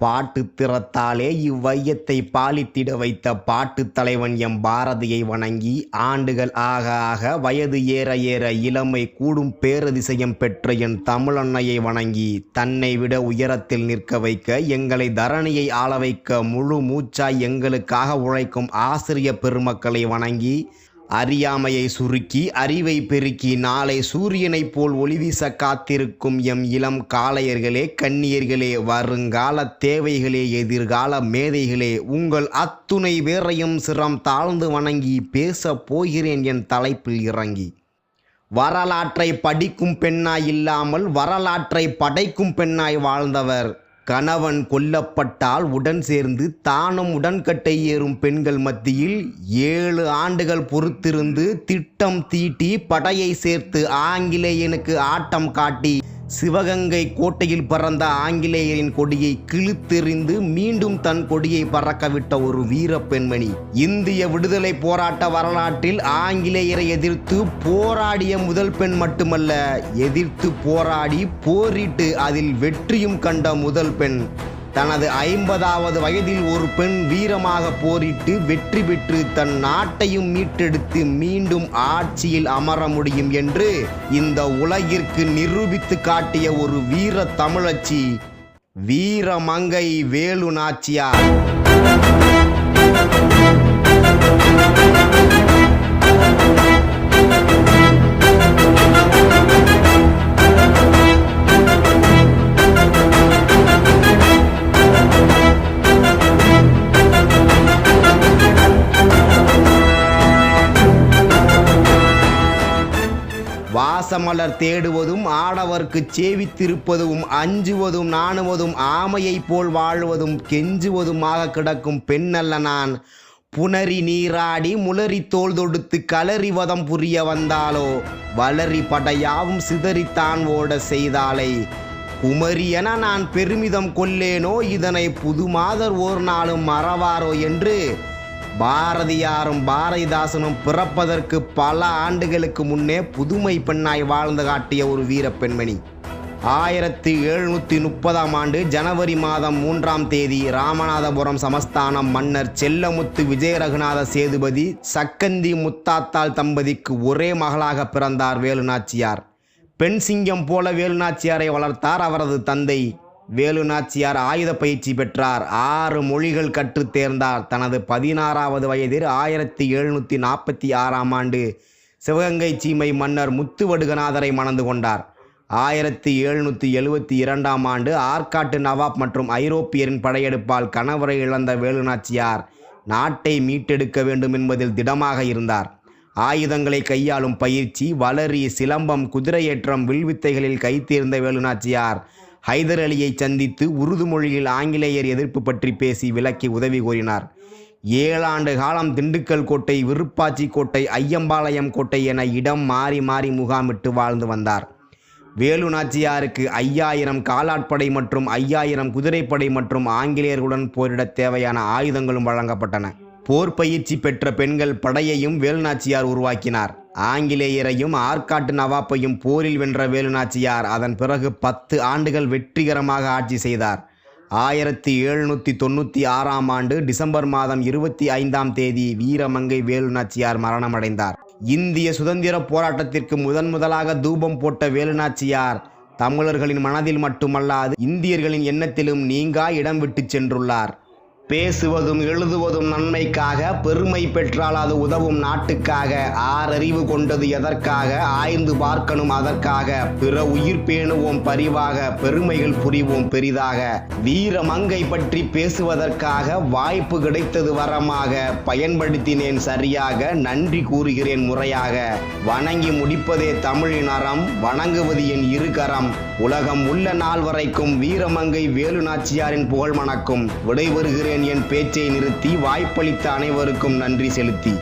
பாட்டு திறத்தாலே இவ்வையத்தை பாலித்திட வைத்த பாட்டுத் தலைவன் எம் பாரதியை வணங்கி ஆண்டுகள் ஆக ஆக வயது ஏற ஏற இளமை கூடும் பேரதிசயம் பெற்ற என் தமிழன்னையை வணங்கி தன்னை விட உயரத்தில் நிற்க வைக்க எங்களை தரணியை ஆள வைக்க முழு மூச்சாய் எங்களுக்காக உழைக்கும் ஆசிரிய பெருமக்களை வணங்கி அறியாமையை சுருக்கி அறிவை பெருக்கி நாளை சூரியனைப் போல் ஒளிவீச காத்திருக்கும் எம் இளம் காளையர்களே கன்னியர்களே வருங்கால தேவைகளே எதிர்கால மேதைகளே உங்கள் அத்துணை பேரையும் சிரம் தாழ்ந்து வணங்கி பேசப் போகிறேன் என் தலைப்பில் இறங்கி. வரலாற்றை படிக்கும் பெண்ணாய் இல்லாமல் வரலாற்றை படைக்கும் பெண்ணாய் வாழ்ந்தவர் கணவன் கொல்லப்பட்டால் உடன் சேர்ந்து தானும் உடன்கட்டை ஏறும் பெண்கள் மத்தியில் ஏழு ஆண்டுகள் பொறுத்திருந்து திட்டம் தீட்டி படையை சேர்த்து ஆங்கிலேயனுக்கு ஆட்டம் காட்டி சிவகங்கை கோட்டையில் பறந்த ஆங்கிலேயரின் கொடியை கிழித்தெறிந்து மீண்டும் தன் கொடியை பறக்கவிட்ட ஒரு வீர பெண்மணி. இந்திய விடுதலை போராட்ட வரலாற்றில் ஆங்கிலேயரை எதிர்த்து போராடிய முதல் பெண் மட்டுமல்ல எதிர்த்து போராடி போரிட்டு அதில் வெற்றியும் கண்ட முதல் பெண். தனது ஐம்பதாவது வயதில் ஒரு பெண் வீரமாக போரிட்டு வெற்றி பெற்று தன் நாட்டையும் மீட்டெடுத்து மீண்டும் ஆட்சியில் அமர முடியும் என்று இந்த உலகிற்கு நிரூபித்து காட்டிய ஒரு வீர தமிழச்சி வீரமங்கை வேலு நாச்சியார் வாசமலர் தேடுவதும் ஆடவர்க்கு சேவித்திருப்பதும் அஞ்சுவதும் நாணுவதும் ஆமையைப் போல் வாழ்வதும் கெஞ்சுவதுமாக கிடக்கும் பெண்ணல்ல நான். புனரி நீராடி முளறி தோல் தொடுத்து களரி வதம் புரிய வந்தாலோ? வளரி படையாவும் சிதறித்தான் ஓட செய்தாலை குமரி என நான் பெருமிதம் கொள்ளேனோ? இதனை புதுமாதர் ஓர் நாளும் மறவாரோ என்று? பாரதியாரும் பாரதிதாசனும் பிறப்பதற்கு பல ஆண்டுகளுக்கு முன்னே புதுமை பெண்ணாய் வாழ்ந்து காட்டிய ஒரு வீர பெண்மணி. ஆயிரத்தி எழுநூற்றி முப்பதாம் ஆண்டு ஜனவரி மாதம் மூன்றாம் தேதி ராமநாதபுரம் சமஸ்தானம் மன்னர் செல்லமுத்து விஜயரகுநாத சேதுபதி சக்கந்தி முத்தாத்தாள் தம்பதிக்கு ஒரே மகளாக பிறந்தார் வேலுநாச்சியார். பெண் சிங்கம் போல வேலுநாச்சியாரை வளர்த்தார் அவரது தந்தை வேலுநாச்சியார் ஆயுத பயிற்சி பெற்றார். ஆறு மொழிகள் கற்றுத் தேர்ந்தார். தனது பதினாறாவது வயதில் ஆயிரத்தி எழுநூற்றி நாற்பத்தி ஆறாம் ஆண்டு சிவகங்கை சீமை மன்னர் முத்துவடுகநாதரை மணந்து கொண்டார். ஆயிரத்தி எழுநூற்றி எழுவத்தி இரண்டாம் ஆண்டு ஆற்காட்டு நவாப் மற்றும் ஐரோப்பியரின் படையெடுப்பால் கணவரை இழந்த வேலுநாச்சியார் நாட்டை மீட்டெடுக்க வேண்டும் என்பதில் திடமாக இருந்தார். ஆயுதங்களை கையாளும் பயிற்சி வளரி சிலம்பம் குதிரையேற்றம் வில்வித்தைகளில் கைத்தேர்ந்த வேலுநாச்சியார் ஹைதர் அலியை சந்தித்து உருது மொழியில் ஆங்கிலேயர் எதிர்ப்பு பற்றி பேசி விளக்கி உதவி கோரினார். ஏழாண்டு காலம் திண்டுக்கல் கோட்டை விருப்பாச்சி கோட்டை ஐயம்பாளையம் கோட்டை என இடம் மாறி மாறி முகாமிட்டு வாழ்ந்து வந்தார். வேலு நாச்சியாருக்கு ஐயாயிரம் காலாட்படை மற்றும் ஐயாயிரம் குதிரைப்படை மற்றும் ஆங்கிலேயர்களுடன் போரிட தேவையான ஆயுதங்களும் வழங்கப்பட்டன. போர் பயிற்சி பெற்ற பெண்கள் படையையும் வேலுநாச்சியார் உருவாக்கினார். ஆங்கிலேயரையும் ஆற்காட்டு நவாப்பையும் போரில் வென்ற வேலுநாச்சியார் அதன் பிறகு பத்து ஆண்டுகள் வெற்றிகரமாக ஆட்சி செய்தார். ஆயிரத்தி எழுநூற்றி தொண்ணூற்றி ஆறாம் ஆண்டு டிசம்பர் மாதம் இருபத்தி ஐந்தாம் தேதி வீரமங்கை வேலுநாச்சியார் மரணமடைந்தார். இந்திய சுதந்திர போராட்டத்திற்கு முதன் முதலாக தூபம் போட்ட வேலுநாச்சியார் தமிழர்களின் மனதில் மட்டுமல்லாது இந்தியர்களின் எண்ணத்திலும் நீங்கா இடம் விட்டு சென்றுள்ளார். பேசுவதும் எழுதுவதும் நன்மைக்காக பெருமை பெற்றால் அது உதவும் நாட்டுக்காக ஆறறிவு கொண்டது எதற்காக ஆய்ந்து பார்க்கணும் அதற்காக பிற உயிர் பேணுவோம் பரிவாக பெருமைகள் புரிவோம் பெரிதாக. வீர மங்கை பற்றி பேசுவதற்காக வாய்ப்பு கிடைத்தது வரமாக பயன்படுத்தினேன் சரியாக நன்றி கூறுகிறேன் முறையாக. வணங்கி முடிப்பதே தமிழின் அறம் வணங்குவது என் இருகரம். உலகம் உள்ள நாள் வரைக்கும் வீரமங்கை வேலு நாச்சியாரின் புகழ் மணக்கும். விடைபெறுகிறேன் என் பேச்சை நிறுத்தி வாய்ப்பளித்த அனைவருக்கும் நன்றி செலுத்தி.